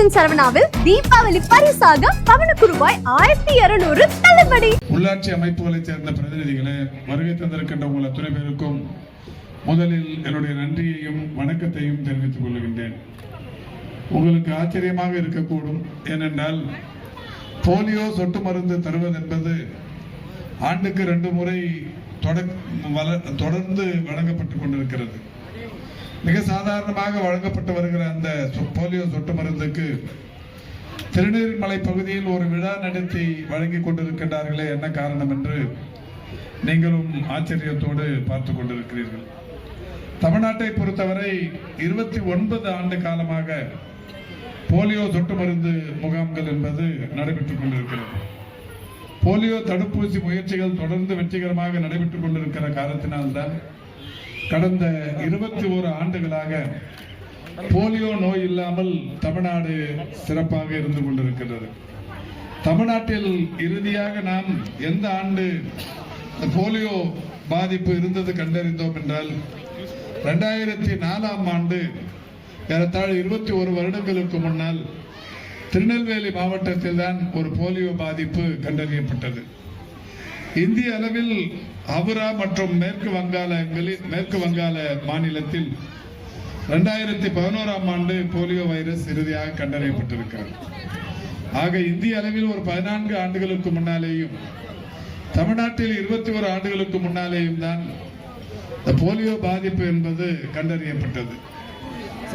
Kitchen சரவணாவில் Deepavali பரிசாக பவனுக்கு ரூபாய் ஆயிரத்தி இருநூறு தள்ளுபடி. உள்ளாட்சி அமைப்புகளைச் சேர்ந்த பிரதிநிதிகளை வருகை தந்திருக்கின்ற உங்கள் அத்துணை பேருக்கும் முதலில் என்னுடைய நன்றியையும் வணக்கத்தையும் தெரிவித்துக் கொள்கின்றேன். உங்களுக்கு ஆச்சரியமாக இருக்கக்கூடும் ஏனென்றால் போலியோ சொட்டு மருந்து தருவது என்பது ஆண்டுக்கு ரெண்டு முறை தொடர்ந்து வழங்கப்பட்டுக் கொண்டிருக்கிறது. மிக சாதாரணமாக வழங்கப்பட்டு வருகிற அந்த சொ- போலியோ சொட்டு மருந்துக்கு திருநீர்மலை பகுதியில் ஒரு விழா நடத்தி வழங்கி கொண்டிருக்கின்றார்களே என்ன காரணம் என்று நீங்களும் ஆச்சரியத்தோடு பார்த்து கொண்டிருக்கிறீர்கள். தமிழ்நாட்டை பொறுத்தவரை இருபத்தி ஒன்பது ஆண்டு காலமாக போலியோ சொட்டு மருந்து முகாம்கள் என்பது நடைபெற்றுக் கொண்டிருக்கிறது. போலியோ தடுப்பூசி முயற்சிகள் தொடர்ந்து வெற்றிகரமாக நடைபெற்றுக் கொண்டிருக்கிற காரணத்தினால்தான் கடந்த இருபத்தி ஓரு ஆண்டுகளாக போலியோ நோய் இல்லாமல் தமிழ்நாடு சிறப்பாக இருந்து கொண்டிருக்கிறது. தமிழ்நாட்டில் இறுதியாக நாம் எந்த ஆண்டு போலியோ பாதிப்பு இருந்தது கண்டறிந்தோம் என்றால் ரெண்டாயிரத்தி நாலாம் ஆண்டு ஏறத்தாழ் இருபத்தி ஒரு வருடங்களுக்கு முன்னால் திருநெல்வேலி மாவட்டத்தில் தான் ஒரு போலியோ பாதிப்பு கண்டறியப்பட்டது. இந்திய அளவில் ஹவுரா மற்றும் மேற்கு வங்காளங்களில் மேற்கு வங்காள மாநிலத்தில் ரெண்டாயிரத்தி பதினோராம் ஆண்டு போலியோ வைரஸ் இறுதியாக கண்டறியப்பட்டிருக்கிறது. ஆக இந்திய அளவில் ஒரு பதினான்கு ஆண்டுகளுக்கு முன்னாலேயும் தமிழ்நாட்டில் இருபத்தி ஒரு ஆண்டுகளுக்கு முன்னாலேயும் தான் இந்த போலியோ பாதிப்பு என்பது கண்டறியப்பட்டது.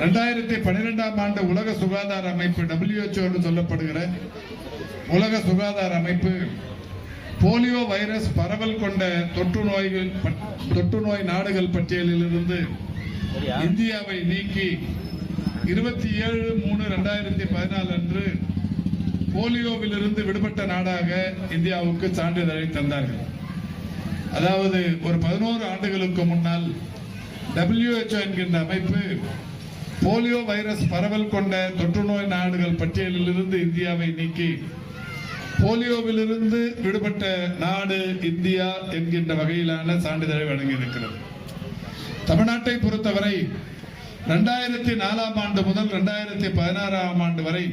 ரெண்டாயிரத்தி பன்னிரெண்டாம் ஆண்டு உலக சுகாதார அமைப்பு டபிள்யூஹெச்ஓ என்று சொல்லப்படுகிற உலக சுகாதார அமைப்பு போலியோ வைரஸ் பரவல் கொண்ட தொற்று நோய்கள் தொற்று நோய் நாடுகள் பட்டியலில் இருந்து இந்தியாவை நீக்கி இருபத்தி ஏழு மூணு ரெண்டாயிரத்தி பதினாலு அன்று போலியோவிலிருந்து விடுபட்ட நாடாக இந்தியாவுக்கு சான்றிதழை தந்தார்கள். அதாவது ஒரு பதினோரு ஆண்டுகளுக்கு முன்னால் WHO என்கின்ற அமைப்பு போலியோ வைரஸ் பரவல் கொண்ட தொற்று நோய் நாடுகள் பட்டியலில் இருந்து இந்தியாவை நீக்கி போலியோவிலிருந்து விடுபட்ட நாடு இந்தியா என்கின்ற வகையிலான சான்றிதழை வழங்கியிருக்கிறது. தமிழ்நாட்டை பொறுத்தவரை ரெண்டாயிரத்தி நாலாம் ஆண்டு முதல் ரெண்டாயிரத்தி பதினாறாம் ஆண்டு வரை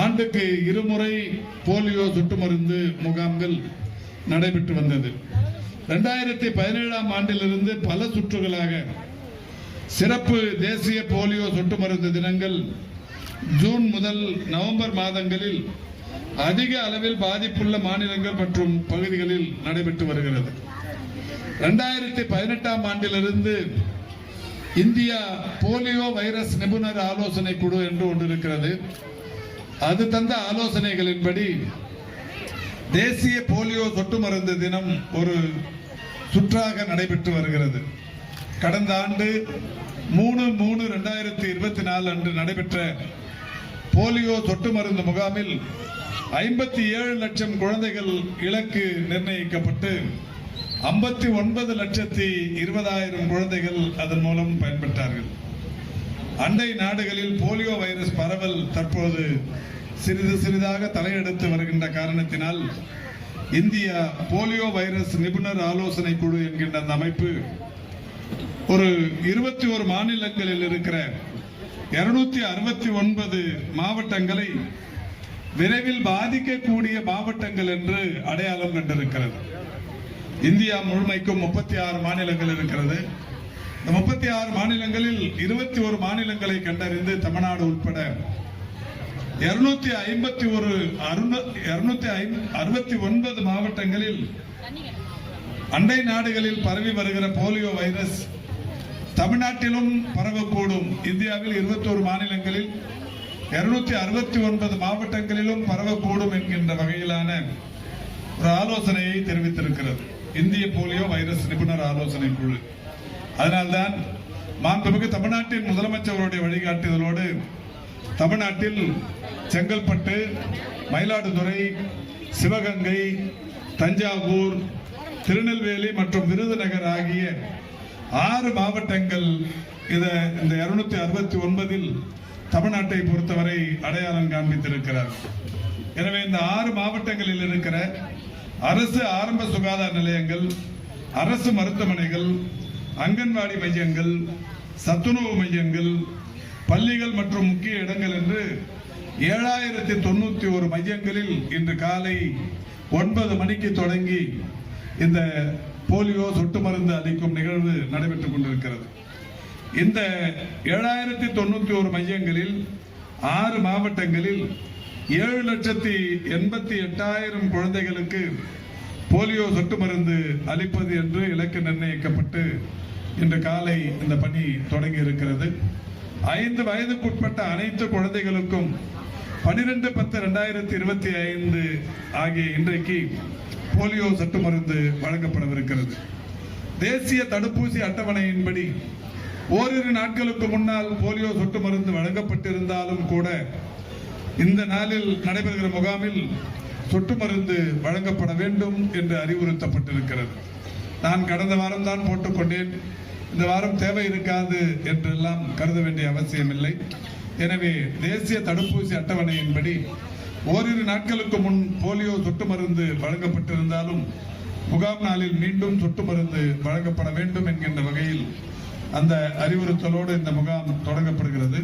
ஆண்டுக்கு இருமுறை போலியோ சொட்டு மருந்து முகாம்கள் நடைபெற்று வந்தது. ரெண்டாயிரத்தி பதினேழாம் ஆண்டிலிருந்து பல சுற்றுகளாக சிறப்பு தேசிய போலியோ சொட்டு மருந்து தினங்கள் ஜூன் முதல் நவம்பர் மாதங்களில் அதிக அளவில் பாதிப்புள்ள மாநிலங்கள் மற்றும் பகுதிகளில் நடைபெற்று வருகிறது. ரெண்டாயிரத்தி பதினெட்டாம் ஆண்டிலிருந்து இந்தியா போலியோ வைரஸ் நிபுணர் ஆலோசனை குழு என்று ஒன்று இருக்கிறது. அது தந்த ஆலோசனைகளின்படி தேசிய போலியோ சொட்டு மருந்து தினம் ஒரு சுற்றாக நடைபெற்று வருகிறது. கடந்த ஆண்டு மூணு மூணு ரெண்டாயிரத்தி இருபத்தி நாலு அன்று நடைபெற்ற போலியோ சொட்டு மருந்து முகாமில் ஐம்பத்தி ஏழு லட்சம் குழந்தைகள் இலக்கு நிர்ணயிக்கப்பட்டு ஐம்பத்தி ஒன்பது லட்சத்தி இருபதாயிரம் குழந்தைகள் அதன் மூலம் பயன்பெற்றார்கள். அண்டை நாடுகளில் போலியோ வைரஸ் பரவல் தற்போது சிறிது சிறிதாக தலையெடுத்து வருகின்ற காரணத்தினால் இந்தியா போலியோ வைரஸ் நிபுணர் ஆலோசனை குழு என்கின்ற அந்த அமைப்பு ஒரு இருபத்தி ஒரு மாநிலங்களில் இருக்கிற இருநூத்தி அறுபத்தி ஒன்பது மாவட்டங்களை விரைவில் பாதிக்கக்கூடிய மாவட்டங்கள் என்று அடையாளம் கண்டிருக்கிறது. இந்தியா முழுமைக்கும் முப்பத்தி ஆறு மாநிலங்கள் இருக்கிறது. இந்த முப்பத்தி ஆறு மாநிலங்களில் இருபத்தி ஒரு மாநிலங்களை கண்டறிந்து தமிழ்நாடு உட்பட இருநூத்தி ஐம்பத்தி ஒரு இருநூத்தி அறுபத்தி ஒன்பது மாவட்டங்களில் அண்டை நாடுகளில் பரவி வருகிற போலியோ வைரஸ் தமிழ்நாட்டிலும் பரவக்கூடும். இந்தியாவில் இருபத்தோரு மாநிலங்களில் இருநூத்தி அறுபத்தி ஒன்பது மாவட்டங்களிலும் பரவக்கூடும் என்கின்ற வகையிலான ஒரு ஆலோசனையை தெரிவித்திருக்கிறது. இந்திய போலியோ வைரஸ் நிபுணர் ஆலோசனை குழு. அதனால்தான் மாண்புமிகு தமிழ்நாட்டின் முதலமைச்சருடைய வழிகாட்டுதலோடு தமிழ்நாட்டில் செங்கல்பட்டு மயிலாடுதுறை சிவகங்கை தஞ்சாவூர் திருநெல்வேலி மற்றும் விருதுநகர் ஆகிய ஆறு மாவட்டங்கள் இத இந்த இருநூத்தி அறுபத்தி ஒன்பதில் தமிழ்நாட்டை பொறுத்தவரை அடையாளம் காண்பித்திருக்கிறார். எனவே இந்த ஆறு மாவட்டங்களில் இருக்கிற அரசு ஆரம்ப சுகாதார நிலையங்கள் அரசு மருத்துவமனைகள் அங்கன்வாடி மையங்கள் சத்துணவு மையங்கள் பள்ளிகள் மற்றும் முக்கிய இடங்கள் என்று ஏழாயிரத்தி தொண்ணூத்தி ஒரு மையங்களில் இன்று காலை ஒன்பது மணிக்கு தொடங்கி இந்த போலியோ சொட்டு மருந்து அளிக்கும் நிகழ்வு நடைபெற்றுக் கொண்டிருக்கிறது. இந்த ஏழாயிரத்தி தொண்ணூத்தி ஒரு மையங்களில் ஆறு மாவட்டங்களில் ஏழு லட்சத்தி எண்பத்தி எட்டாயிரம் குழந்தைகளுக்கு போலியோ சொட்டு மருந்து அளிப்பது என்று இலக்கு நிர்ணயிக்கப்பட்டு இன்று காலை இந்த பணி தொடங்கி இருக்கிறது. ஐந்து வயதுக்குட்பட்ட அனைத்து குழந்தைகளுக்கும் பனிரெண்டு பத்து ரெண்டாயிரத்தி இருபத்தி ஐந்து ஆகிய இன்றைக்கு போலியோ சொட்டு மருந்து வழங்கப்படவிருக்கிறது. தேசிய தடுப்பூசி அட்டவணையின்படி ஓரிரு நாட்களுக்கு முன்னால் போலியோ சொட்டு மருந்து வழங்கப்பட்டிருந்தாலும் கூட இந்த நாளில் நடைபெறுகிற முகாமில் சொட்டு மருந்து வழங்கப்பட வேண்டும் என்று அறிவுறுத்தப்பட்டிருக்கிறது. நான் கடந்த வாரம் தான் போட்டுக்கொண்டேன் இந்த வாரம் தேவை இருக்காது என்றெல்லாம் கருத வேண்டிய அவசியமில்லை. எனவே தேசிய தடுப்பூசி அட்டவணையின்படி ஓரிரு நாட்களுக்கு முன் போலியோ சொட்டு மருந்து வழங்கப்பட்டிருந்தாலும் முகாம் நாளில் மீண்டும் சொட்டு மருந்து வழங்கப்பட வேண்டும் என்கின்ற வகையில் அந்த அறிவுறுத்தலோடு இந்த முகாம் தொடங்கப்படுகிறது.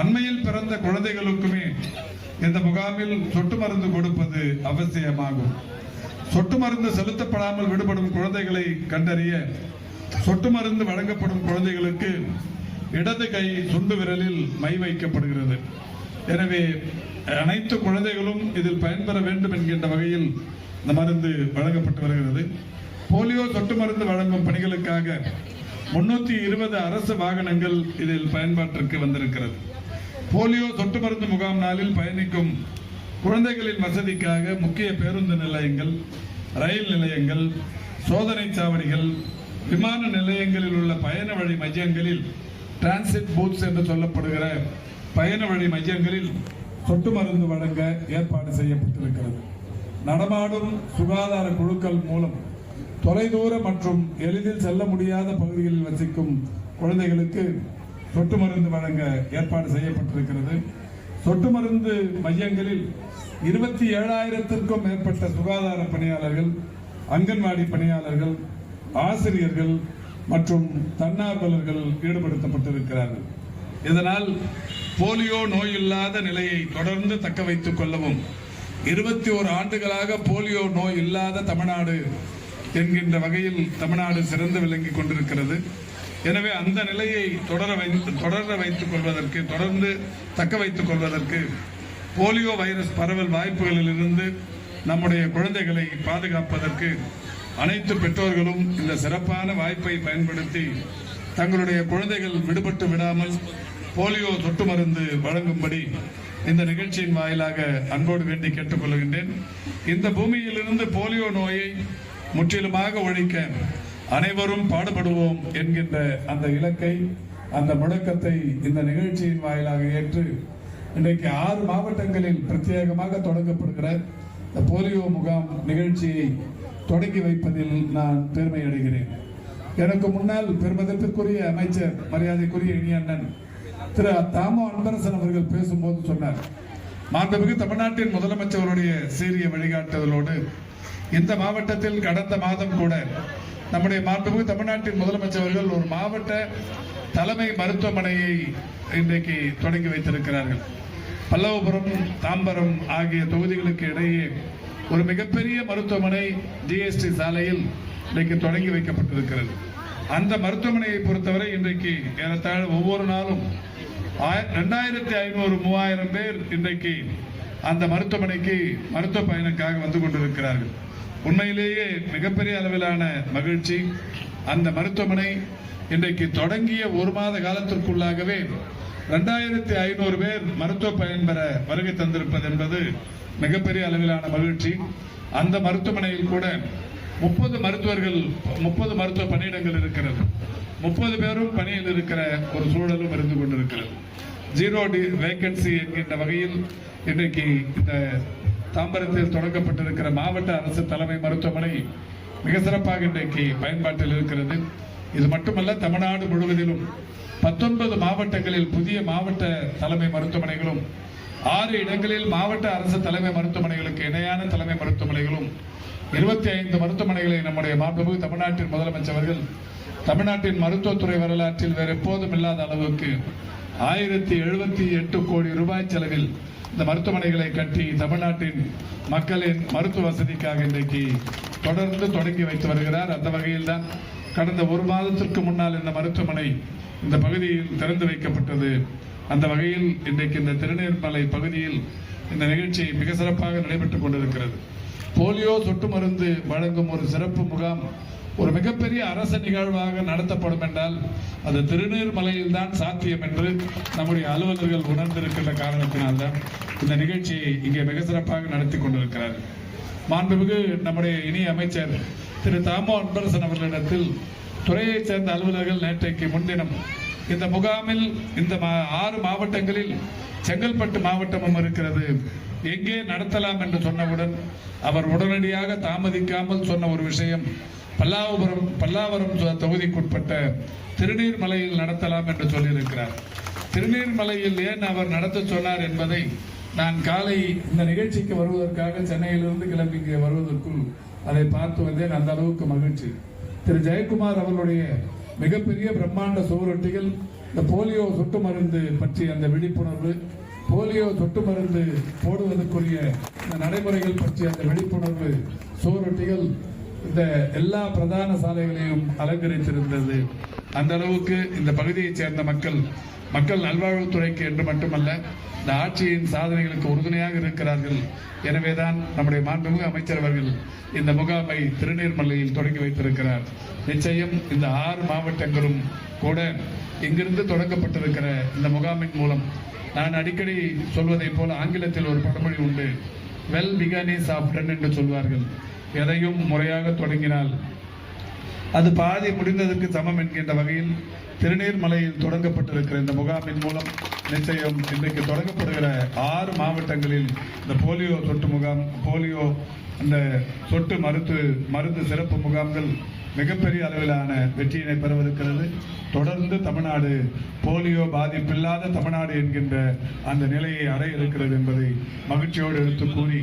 அண்மையில் பிறந்த குழந்தைகளுக்குமே இந்த முகாமில் சொட்டு மருந்து கொடுப்பது அவசியமாகும். சொட்டு மருந்து செலுத்தப்படாமல் விடுபடும் குழந்தைகளை கண்டறிய சொட்டு மருந்து வழங்கப்படும் குழந்தைகளுக்கு இடது கை சுண்டு விரலில் மை வைக்கப்படுகிறது. எனவே அனைத்து குழந்தைகளும் இதில் பயன்பெற வேண்டும் என்கின்ற வகையில் இந்த மருந்து வழங்கப்பட்டு வருகிறது. போலியோ சொட்டு மருந்து வழங்கும் பணிகளுக்காக முன்னூத்தி இருபது அரசு வாகனங்கள் இதில் பயன்பாட்டிற்கு வந்திருக்கிறது. போலியோ சொட்டு மருந்து முகாம் நாளில் பயணிக்கும் குழந்தைகளின் வசதிக்காக முக்கிய பேருந்து நிலையங்கள் ரயில் நிலையங்கள் சோதனை சாவடிகள் விமான நிலையங்களில் உள்ள பயண வழி மையங்களில் டிரான்சிட் பூத்ஸ் என்று சொல்லப்படுகிற பயண வழி மையங்களில் சொட்டு மருந்து வழங்க ஏற்பாடு செய்யப்பட்டிருக்கிறது. நடமாடும் சுகாதார குழுக்கள் மூலம் தொலைதூர மற்றும் எளிதில் செல்ல முடியாத பகுதிகளில் வசிக்கும் குழந்தைகளுக்கு சொட்டு மருந்து வழங்க ஏற்பாடு செய்யப்பட்டிருக்கிறது. சொட்டு மருந்து மையங்களில் இருபத்தி ஏழாயிரத்திற்கும் மேற்பட்ட சுகாதார பணியாளர்கள் அங்கன்வாடி பணியாளர்கள் ஆசிரியர்கள் மற்றும் தன்னார்வலர்கள் ஈடுபடுத்தப்பட்டிருக்கிறார்கள். இதனால் போலியோ நோய் இல்லாத நிலையை தொடர்ந்து தக்க வைத்துக் கொள்ளவும் இருபத்தி ஒரு ஆண்டுகளாக போலியோ நோய் இல்லாத தமிழ்நாடு என்கின்ற வகையில் தமிழ்நாடு சிறந்து விளங்கிக் கொண்டிருக்கிறது. எனவே அந்த நிலையை தொடர வைத்து தொடர வைத்துக் கொள்வதற்கு தொடர்ந்து தக்க வைத்துக் கொள்வதற்கு போலியோ வைரஸ் பரவல் வாய்ப்புகளிலிருந்து நம்முடைய குழந்தைகளை பாதுகாப்பதற்கு அனைத்து பெற்றோர்களும் இந்த சிறப்பான வாய்ப்பை பயன்படுத்தி தங்களுடைய குழந்தைகள் விடுபட்டு விடாமல் போலியோ தொட்டு மருந்து வழங்கும்படி இந்த நிகழ்ச்சியின் வாயிலாக அன்போடு வேண்டி கேட்டுக்கொள்கின்றேன். இந்த பூமியிலிருந்து போலியோ நோயை முற்றிலுமாக ஒழிக்க அனைவரும் பாடுபடுவோம் என்கின்ற அந்த இலக்கை அந்த முழக்கத்தை இந்த நிகழ்ச்சியின் வாயிலாக ஏற்று இன்றைக்கு ஆறு மாவட்டங்களில் பிரத்யேகமாக தொடங்கப்படுகிற இந்த போலியோ முகாம் நிகழ்ச்சியை தொடங்கி வைப்பதில் நான் பெருமை அடைகிறேன் எனக்கு முன்னால் பெருமதத்திற்குரிய அமைச்சர் மரியாதைக்குரிய இனி அண்ணன் திரு தாமோ அன்பரசன் அவர்கள் பேசும்போது சொன்னார் மாண்புமிகு தமிழ்நாட்டின் முதலமைச்சருடைய சீரிய வழிகாட்டுதலோடு இந்த மாவட்டத்தில் கடந்த மாதம் கூட நம்முடைய மாண்புமிகு தமிழ்நாட்டின் முதலமைச்சர்கள் ஒரு மாவட்ட தலைமை மருத்துவமனையை இன்றைக்கு தொடங்கி வைத்திருக்கிறார்கள். பல்லவபுரம் தாம்பரம் ஆகிய தொகுதிகளுக்கு இடையே ஒரு மிகப்பெரிய மருத்துவமனை ஜிஎஸ்டி சாலையில் இன்றைக்கு தொடங்கி வைக்கப்பட்டிருக்கிறது. அந்த மருத்துவமனையை பொறுத்தவரை இன்றைக்கு ஏறத்தாழ ஒவ்வொரு நாளும் ரெண்டாயிரத்தி ஐநூறு மூவாயிரம் பேர் இன்றைக்கு அந்த மருத்துவமனைக்கு மருத்துவ பயனுக்காக வந்து கொண்டிருக்கிறார்கள். உண்மையிலேயே மிகப்பெரிய அளவிலான மகிழ்ச்சி. அந்த மருத்துவமனை இன்றைக்கு தொடங்கிய ஒரு மாத காலத்திற்குள்ளாகவே ரெண்டாயிரத்தி ஐநூறு பேர் மருத்துவ பயன்பெற வருகை தந்திருப்பது என்பது மிகப்பெரிய அளவிலான மகிழ்ச்சி. அந்த மருத்துவமனையில் கூட முப்பது மருத்துவர்கள் முப்பது மருத்துவ பணியிடங்கள் இருக்கிறது. முப்பது பேரும் பணியில் இருக்கிற ஒரு சூழலும் இருந்து கொண்டிருக்கிறது. ஜீரோ டி வேகன்சி என்கின்ற வகையில் இன்றைக்கு இந்த தாம்பரத்தில் தொடங்கப்பட்டிருக்கிற மாவட்ட அரசு தலைமை மருத்துவமனை மிக சிறப்பாக இன்றைக்கு பயன்பாட்டில் இருக்கிறது. இது மட்டுமல்ல தமிழ்நாடு முழுவதிலும் பத்தொன்பது மாவட்டங்களில் புதிய மாவட்ட தலைமை மருத்துவமனைகளும் ஆறு இடங்களில் மாவட்ட அரசு தலைமை மருத்துவமனைகளுக்கு இணையான தலைமை மருத்துவமனைகளும் இருபத்தி ஐந்து மருத்துவமனைகளை நம்முடைய மாண்புமிகு தமிழ்நாட்டின் முதலமைச்சர் அவர்கள் தமிழ்நாட்டின் மருத்துவத்துறை வரலாற்றில் வேறு எப்போதும் இல்லாத அளவுக்கு ஆயிரத்தி எழுபத்தி எட்டு கோடி ரூபாய் செலவில் இந்த மருத்துவமனைகளை கட்டி தமிழ்நாட்டின் மக்களின் மருத்துவ வசதிக்காக இன்றைக்கு தொடர்ந்து தொடங்கி வைத்து வருகிறார். அந்த வகையில் தான் கடந்த ஒரு மாதத்திற்கு முன்னால் இந்த மருத்துவமனை இந்த பகுதியில் திறந்து வைக்கப்பட்டது. அந்த வகையில் இன்றைக்கு இந்த திருநீர்மலை பகுதியில் இந்த நிகழ்ச்சி மிக சிறப்பாக நடைபெற்றுக் கொண்டிருக்கிறது. போலியோ சொட்டு மருந்து வழங்கும் ஒரு சிறப்பு முகாம் ஒரு மிகப்பெரிய அரசு நிகழ்வாக நடத்தப்படும் என்றால் அது திருநீர்மலையில் தான் சாத்தியம் என்று நம்முடைய அலுவலர்கள் உணர்ந்திருக்கின்ற காரணத்தினால்தான் இந்த நிகழ்ச்சியை இங்கே மிக சிறப்பாக நடத்தி கொண்டிருக்கிறார்கள் மாண்புமிகு நம்முடைய இணைய அமைச்சர் திரு தாமோ அன்பரசன் அவர்களிடத்தில் துறையைச் சேர்ந்த அலுவலர்கள் நேற்றைக்கு முன்தினம் இந்த முகாமில் இந்த மா- ஆறு மாவட்டங்களில் செங்கல்பட்டு மாவட்டமும் இருக்கிறது. எங்கே நடத்தலாம் என்று சொன்னவுடன் அவர் உடனடியாக தாமதிக்காமல் சொன்ன ஒரு விஷயம் பல்லாவரம் பல்லாவரம் தொகுதிக்குட்பட்ட திருநீர்மலையில் நடத்தலாம் என்று சொல்லியிருக்கிறார். திருநீர்மலையில் ஏன் அவர் நடத்த சொன்னார் என்பதை நான் காலை இந்த நிகழ்ச்சிக்கு வருவதற்காக சென்னையிலிருந்து கிளம்பி இங்கே வருவதற்குள் அதை பார்த்து வந்தேன். அந்த அளவுக்கு மகிழ்ச்சி. திரு. ஜெயக்குமார் அவர்களுடைய மிகப்பெரிய பிரம்மாண்ட சுவரொட்டிகள் இந்த போலியோ சொட்டு மருந்து பற்றி அந்த விழிப்புணர்வு போலியோ சொட்டு மருந்து போடுவதற்குரிய இந்த நடைமுறைகள் பற்றிய அந்த விழிப்புணர்வு சுவரொட்டிகள் இந்த எல்லா பிரதான சாலைகளையும் அலங்கரித்திருந்தது. அந்த அளவுக்கு இந்த பகுதியைச் சேர்ந்த மக்கள் மக்கள் நல்வாழ்வுத்துறைக்கு என்று மட்டுமல்ல இந்த ஆட்சியின் சாதனைகளுக்கு உறுதுணையாக இருக்கிறார்கள். எனவேதான் நம்முடைய மாண்புமிகு அமைச்சர் அவர்கள் இந்த முகாமை திருநீர்மலையில் தொடங்கி வைத்திருக்கிறார். நிச்சயம் இந்த ஆறு மாவட்டங்களும் கூட இங்கிருந்து தொடங்கப்பட்டிருக்கிற இந்த முகாமின் மூலம் நான் அடிக்கடி சொல்வதைப் போல ஆங்கிலத்தில் ஒரு பழமொழி உண்டு. வெல் பிகானிஸ் ஆஃப் டென் என்று சொல்வார்கள். எதையும் முறையாக தொடங்கினால் அது பாதி முடிந்ததற்கு சமம் என்கின்ற வகையில் திருநீர்மலையில் தொடங்கப்பட்டிருக்கிற இந்த முகாமின் மூலம் நிச்சயம் இன்றைக்கு தொடங்கப்படுகிற ஆறு மாவட்டங்களில் இந்த போலியோ சொட்டு முகாம் போலியோ அந்த சொட்டு மருத்து மருந்து சிறப்பு முகாம்கள் மிகப்பெரிய அளவிலான வெற்றியினை பெறவிருக்கிறது. தொடர்ந்து தமிழ்நாடு போலியோ பாதிப்பில்லாத தமிழ்நாடு என்கின்ற அந்த நிலையை அடைய இருக்கிறது என்பதை மகிழ்ச்சியோடு எடுத்து கூறி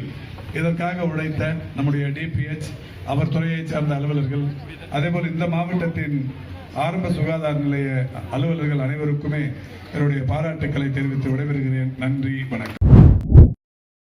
இதற்காக உழைத்த நம்முடைய டிபிஹெச் அவர் துறையைச் சார்ந்த அலுவலர்கள். அதேபோல் இந்த மாவட்டத்தின் ஆரம்ப சுகாதார நிலைய அலுவலர்கள் அனைவருக்குமே என்னுடைய பாராட்டுக்களை தெரிவித்து விடைபெறுகிறேன். நன்றி வணக்கம்.